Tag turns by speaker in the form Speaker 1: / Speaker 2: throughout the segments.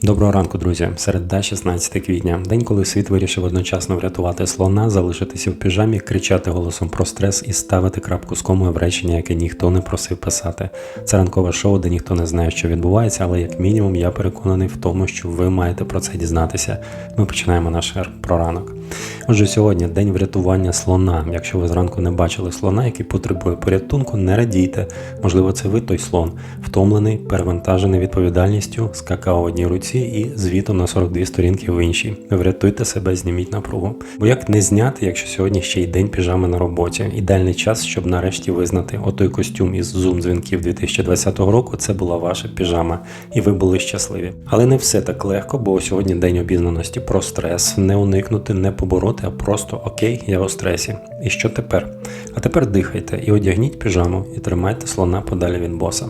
Speaker 1: Доброго ранку, друзі. Середа, 16 квітня. День, коли світ вирішив одночасно врятувати слона, залишитися в піжамі, кричати голосом про стрес і ставити крапку з комою в речення, яке ніхто не просив писати. Це ранкове шоу, де ніхто не знає, що відбувається, але як мінімум я переконаний в тому, що ви маєте про це дізнатися. Ми починаємо наш ер про ранок. Отже, сьогодні день врятування слона. Якщо ви зранку не бачили слона, який потребує порятунку, не радійте. Можливо, це ви той слон, втомлений, перевантажений відповідальністю, з какао в одній руці і звітом на 42 сторінки в іншій. Врятуйте себе, зніміть напругу. Бо як не зняти, якщо сьогодні ще й день піжами на роботі? Ідеальний час, щоб нарешті визнати, отой костюм із зум дзвінків 2020 року це була ваша піжама, і ви були щасливі. Але не все так легко, бо сьогодні день обізнаності про стрес, не уникнути, не побороти, а просто окей, я у стресі. І що тепер? А тепер дихайте і одягніть піжаму, і тримайте слона подалі від боса.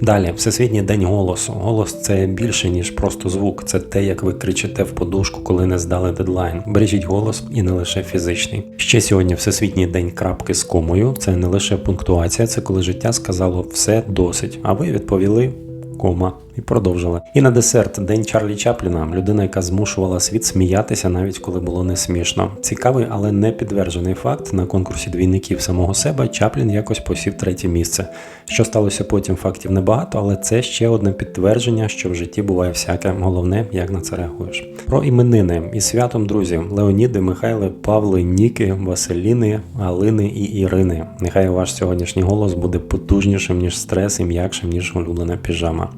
Speaker 1: Далі, Всесвітній день голосу. Голос це більше, ніж просто звук. Це те, як ви кричите в подушку, коли не здали дедлайн. Бережіть голос і не лише фізичний. Ще сьогодні Всесвітній день крапки з комою. Це не лише пунктуація, це коли життя сказало все досить. А ви відповіли кома і продовжили. І на десерт день Чарлі Чапліна, людина, яка змушувала світ сміятися, навіть коли було не смішно. Цікавий, але не підтверджений факт на конкурсі двійників самого себе. Чаплін якось посів третє місце. Що сталося потім, фактів небагато, але це ще одне підтвердження, що в житті буває всяке. Головне, як на це реагуєш. Про іменини і святом друзі Леоніди, Михайли, Павли, Ніки, Василіни, Галини і Ірини. Нехай ваш сьогоднішній голос буде потужнішим ніж стрес і м'якшим ніж улюблена піжама.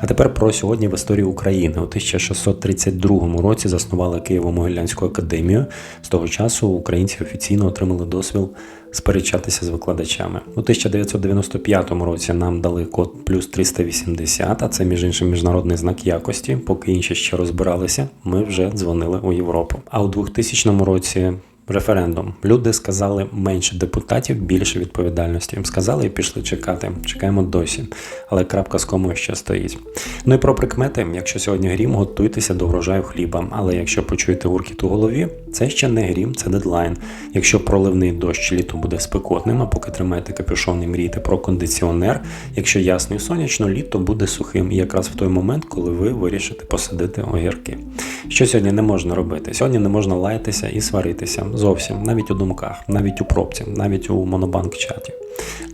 Speaker 1: А тепер про сьогодні в історії України. У 1632 році заснували Києво-Могилянську академію. З того часу українці офіційно отримали дозвіл сперечатися з викладачами. У 1995 році нам дали код плюс 380, а це між іншим міжнародний знак якості. Поки інші ще розбиралися, ми вже дзвонили у Європу. А у 2000 році. Референдум. Люди сказали менше депутатів, більше відповідальності. Їм сказали і пішли чекати. Чекаємо досі. Але крапка з комою ще стоїть. Ну і про прикмети. Якщо сьогодні грім, готуйтеся до врожаю хліба. Але якщо почуєте гуркіт у голові, це ще не грім, це дедлайн. Якщо проливний дощ літо буде спекотним, а поки тримаєте капюшон і мрієте про кондиціонер. Якщо ясно і сонячно, літо буде сухим. І якраз в той момент, коли ви вирішите посадити огірки. Що сьогодні не можна робити? Сьогодні не можна лаятися і сваритися. Зовсім, навіть у думках, навіть у пробці, навіть у монобанк чаті.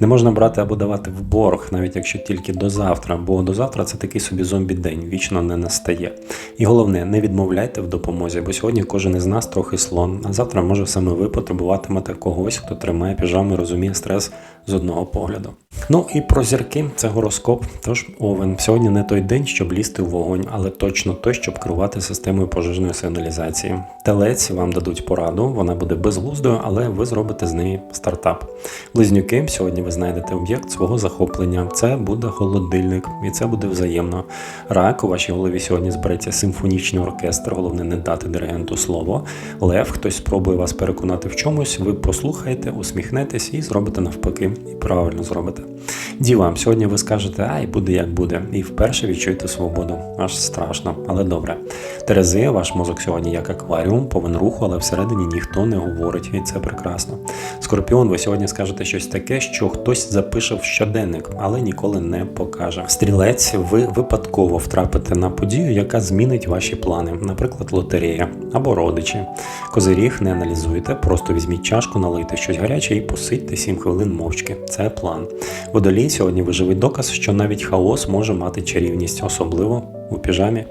Speaker 1: Не можна брати або давати в борг, навіть якщо тільки до завтра, бо до завтра це такий собі зомбі-день, вічно не настає. І головне, не відмовляйте в допомозі, бо сьогодні кожен із нас трохи слон, а завтра може саме ви потребуватимете когось, хто тримає піжами, розуміє стрес з одного погляду. Ну і про зірки це гороскоп. Тож овен. Сьогодні не той день, щоб лізти в вогонь, але точно той, щоб керувати системою пожежної сигналізації. Телець вам дадуть пораду, вона буде безглуздою, але ви зробите з неї стартап. Близнюки, сьогодні ви знайдете об'єкт свого захоплення. Це буде холодильник, і це буде взаємно. Рак у вашій голові сьогодні збереться симфонічний оркестр, головне не дати диригенту слово. Лев, хтось спробує вас переконати в чомусь, ви послухаєте, усміхнетесь і зробите навпаки, і правильно зробите. Діва, сьогодні ви скажете, ай, буде як буде, і вперше відчуєте свободу. Аж страшно, але добре. Терези, ваш мозок сьогодні як акваріум, повен руху, але всередині ніхто не говорить, і це прекрасно. Скорпіон, ви сьогодні скажете щось таке, що хтось запише в щоденник, але ніколи не покаже. Стрілець, ви випадково втрапите на подію, яка змінить ваші плани, наприклад, лотерея або родичі. Козиріг не аналізуйте, просто візьміть чашку, налийте щось гаряче і посидьте 7 хвилин мовчки. Це план. Водолій сьогодні виживий доказ, що навіть хаос може мати чарівність, особливо у піжамі.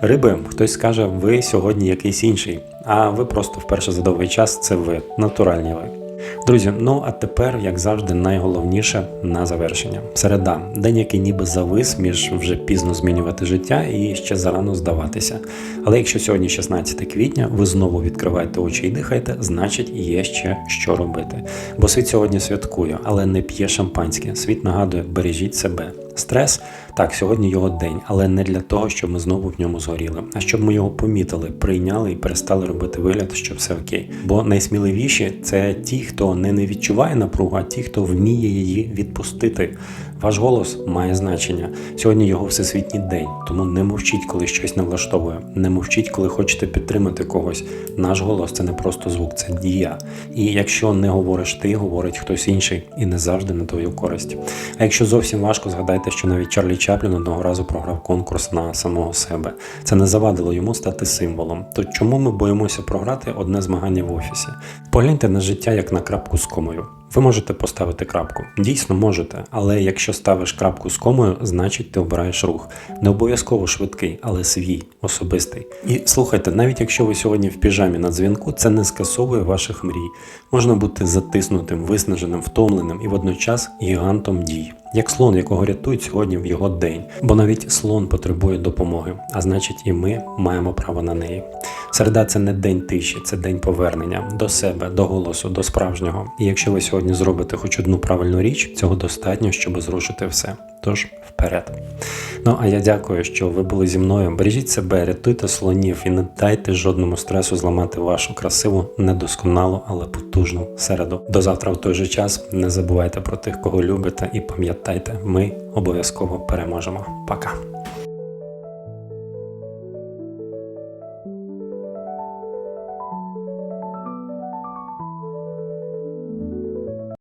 Speaker 1: Риби, хтось скаже, ви сьогодні якийсь інший, а ви просто вперше за довгий час це ви, натуральні ви. Друзі, ну а тепер, як завжди, найголовніше на завершення. Середа, день, який ніби завис між вже пізно змінювати життя і ще зарано здаватися. Але якщо сьогодні 16 квітня, ви знову відкриваєте очі і дихаєте, значить є ще що робити. Бо світ сьогодні святкує, але не п'є шампанське. Світ нагадує, бережіть себе. Стрес так, сьогодні його день, але не для того, щоб ми знову в ньому згоріли, а щоб ми його помітили, прийняли і перестали робити вигляд, що все окей. Бо найсміливіші це ті, хто не, не відчуває напругу, а ті, хто вміє її відпустити. Ваш голос має значення. Сьогодні його всесвітній день, тому не мовчіть, коли щось не влаштовує. Не мовчіть, коли хочете підтримати когось. Наш голос це не просто звук, це дія. І якщо не говориш ти, говорить хтось інший, і не завжди на твою користь. А якщо зовсім важко, згадайте Пам'ятайте, що навіть Чарлі Чаплін одного разу програв конкурс на самого себе. Це не завадило йому стати символом. То чому ми боїмося програти одне змагання в офісі? Погляньте на життя як на крапку з комою. Ви можете поставити крапку. Дійсно можете, але якщо ставиш крапку з комою, значить ти обираєш рух. Не обов'язково швидкий, але свій, особистий. І слухайте, навіть якщо ви сьогодні в піжамі на дзвінку, це не скасовує ваших мрій. Можна бути затиснутим, виснаженим, втомленим і водночас гігантом дій. Як слон, якого рятують сьогодні в його день, бо навіть слон потребує допомоги, а значить, і ми маємо право на неї. Середа це не день тиші, це день повернення до себе, до голосу, до справжнього. І якщо ви сьогодні зробите хоч одну правильну річ, цього достатньо, щоб зрушити все. Тож вперед. Ну а я дякую, що ви були зі мною. Бережіть себе, рятуйте слонів і не дайте жодному стресу зламати вашу красиву, недосконалу, але потужну середу. До завтра в той же час. Не забувайте про тих, кого любите, і пам'ятайте, ми обов'язково переможемо. Пока.